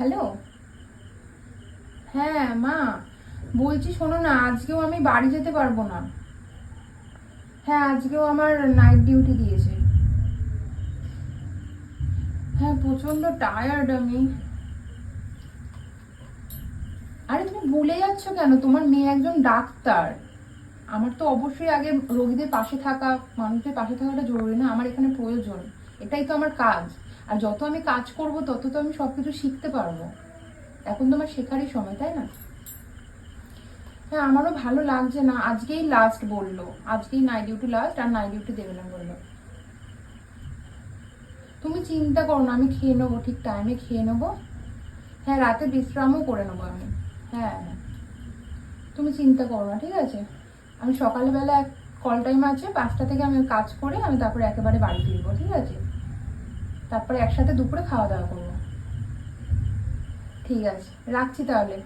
Hello হ্যাঁ মা। বলছি শোনো না, আজকেও আমি বাড়ি যেতে পারব না। হ্যাঁ আজকেও আমার নাইট ডিউটি দিয়েছে। হ্যাঁ প্রচণ্ড টায়ার্ড আমি। আরে, তুমি ভুলে যাচ্ছ কেন? তোমার মেয়ে একজন ডাক্তার। আমার তো অবশ্যই আগে রোগীদের পাশে থাকা, মানুষদের পাশে থাকাটা জরুরি না, আমার এখানে প্রয়োজন। এটাই তো আমার কাজ। আর যত আমি কাজ করব, তত তো আমি সবকিছু শিখতে পারব। এখন তো আমার শেখারই সময়, তাই না? হ্যাঁ আমারও ভালো লাগছে না। আজকেই লাস্ট বলল। আজকেই নাইট ডিউটি লাস্ট আর নাইট ডিউটি দেবে না বলল। তুমি চিন্তা করো না, আমি খেয়ে নেব, ঠিক টাইমে খেয়ে নেব। হ্যাঁ রাতে বিশ্রামও করে নেব আমি। হ্যাঁ। তুমি চিন্তা করো না, ঠিক আছে? আমি সকালবেলা এক কল টাইম আছে, পাঁচটা থেকে আমি কাজ করে আমি তারপরে একেবারে বাড়ি ফিরবো, ঠিক আছে? তারপরে একসাথে দুপুরে খাওয়া দাওয়া করব। ঠিক আছে রাখছি তাহলে।